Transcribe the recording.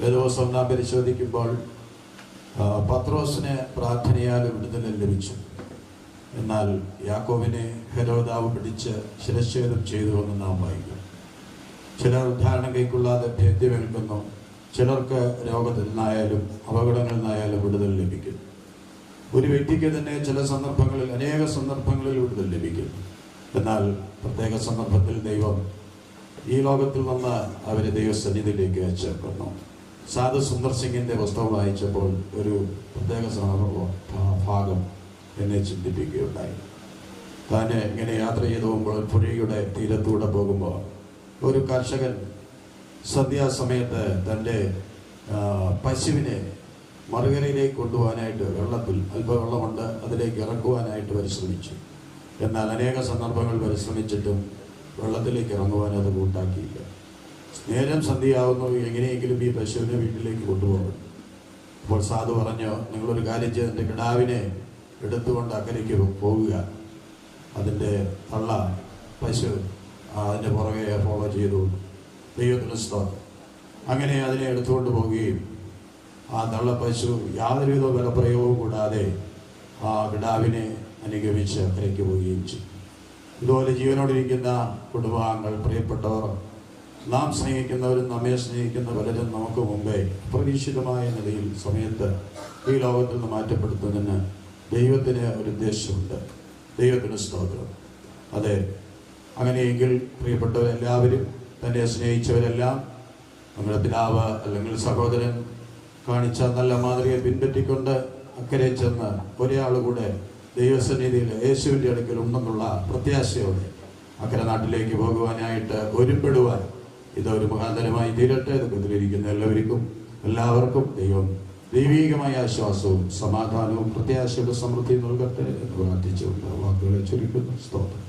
വേദവസം നാം പരിശോധിക്കുമ്പോൾ പത്രോസിന് പ്രാർത്ഥനയാൽ വിടുതൽ ലഭിച്ചു. എന്നാൽ യാക്കോവിനെ ഹരോദാവ് പിടിച്ച് ശിരച്ഛേദം ചെയ്തു എന്ന് നാം വായിക്കും. ചിലർ ഉദ്ധാരണം കൈക്കൊള്ളാതെ ഭേദ്യമേൽക്കുന്നു. ചിലർക്ക് രോഗത്തിൽ നിന്നായാലും അപകടങ്ങളിൽ നിന്നായാലും വിടുതൽ ലഭിക്കും. ഒരു വ്യക്തിക്ക് തന്നെ ചില സന്ദർഭങ്ങളിൽ അനേക സന്ദർഭങ്ങളിൽ വിടുതൽ ലഭിക്കും. എന്നാൽ പ്രത്യേക സന്ദർഭത്തിൽ ദൈവം ഈ ലോകത്തിൽ നിന്ന് അവരെ ദൈവസന്നിധിയിലേക്ക് ചേർക്കുന്നു. സാധു സുന്ദർ സിംഗിന്റെ പുസ്തകം വായിച്ചപ്പോൾ ഒരു പ്രത്യേക ഭാഗം എന്നെ ചിന്തിപ്പിക്കുകയുണ്ടായി. താൻ ഇങ്ങനെ യാത്ര ചെയ്തു പോകുമ്പോൾ പുഴയുടെ തീരത്തൂടെ പോകുമ്പോൾ ഒരു കർഷകൻ സന്ധ്യാസമയത്ത് തന്റെ പശുവിനെ മറുകരയിലേക്ക് കൊണ്ടുപോകാനായിട്ട് വെള്ളത്തിൽ അല്പം വെള്ളമുണ്ട് അതിലേക്ക് ഇറക്കുവാനായിട്ട് പരിശ്രമിച്ചു. എന്നാൽ അനേക സന്ദർഭങ്ങൾ പരിശ്രമിച്ചിട്ടും വെള്ളത്തിലേക്ക് ഇറങ്ങുവാൻ അത് കൂട്ടാക്കിയില്ല. നേരം സന്ധ്യയാവുന്നു. എങ്ങനെയെങ്കിലും ഈ പശുവിനെ വീട്ടിലേക്ക് കൊണ്ടുപോകണം. അപ്പോൾ സാധു പറഞ്ഞു നിങ്ങളൊരു കാര്യം ചെയ്ത് എന്റെ കിടാവിനെ എടുത്തുകൊണ്ട് അക്കരയ്ക്ക് പോവുക അതിന്റെ തള്ള പശു അതിന്റെ പുറകെ ഫോളോ ചെയ്തു. ദൈവത്തിന് സ്തോത്രം. അങ്ങനെ അതിനെ എടുത്തുകൊണ്ട് പോവുകയും ആ തള്ള പശു യാതൊരുവിധ ബലപ്രയോഗവും കൂടാതെ ആ കിടാവിനെ അനുഗമിച്ച് അക്കരയ്ക്ക് പോവുകയും ചെയ്തു. ഇതുപോലെ ജീവനോടിരിക്കുന്ന കുടുംബാംഗങ്ങൾ പ്രിയപ്പെട്ടവർ നാം സ്നേഹിക്കുന്നവരും നമ്മെ സ്നേഹിക്കുന്ന പലരും നമുക്ക് മുമ്പേ അപ്രതീക്ഷിതമായ നിലയിൽ സമയത്ത് ഈ ലോകത്തിൽ നിന്ന് മാറ്റപ്പെടുത്തുന്നതിന് ദൈവത്തിന് ഒരു ഉദ്ദേശമുണ്ട്. ദൈവത്തിന് സ്തോത്രം. അതെ അങ്ങനെയെങ്കിൽ പ്രിയപ്പെട്ടവരെല്ലാവരും തന്നെ സ്നേഹിച്ചവരെല്ലാം നമ്മുടെ പിതാവ് അല്ലെങ്കിൽ സഹോദരൻ കാണിച്ച നല്ല മാതൃകയെ പിൻപറ്റിക്കൊണ്ട് അക്കരെ ചെന്ന് ഒരാൾ കൂടെ ദൈവസന്നിധിയിൽ യേശുവിന്റെ അടുക്കൽ ഉണ്ടെന്നുള്ള പ്രത്യാശയോടെ അക്കരെ നാട്ടിലേക്ക് പോകുവാനായിട്ട് ഒരുപ്പെടുവാൻ ഇതൊരു മുഖാന്തരമായി തീരട്ടെ ദുഃഖത്തിലിരിക്കുന്ന എല്ലാവർക്കും എല്ലാവർക്കും ദൈവം ദൈവീകമായ ആശ്വാസവും സമാധാനവും പ്രത്യാശയുടെ സമൃദ്ധിയും നൽകട്ടെ എന്ന് പ്രാർത്ഥിച്ചുകൊണ്ട് വാക്കുകളെ ചുരുക്കുന്നു. സ്തോത്രം.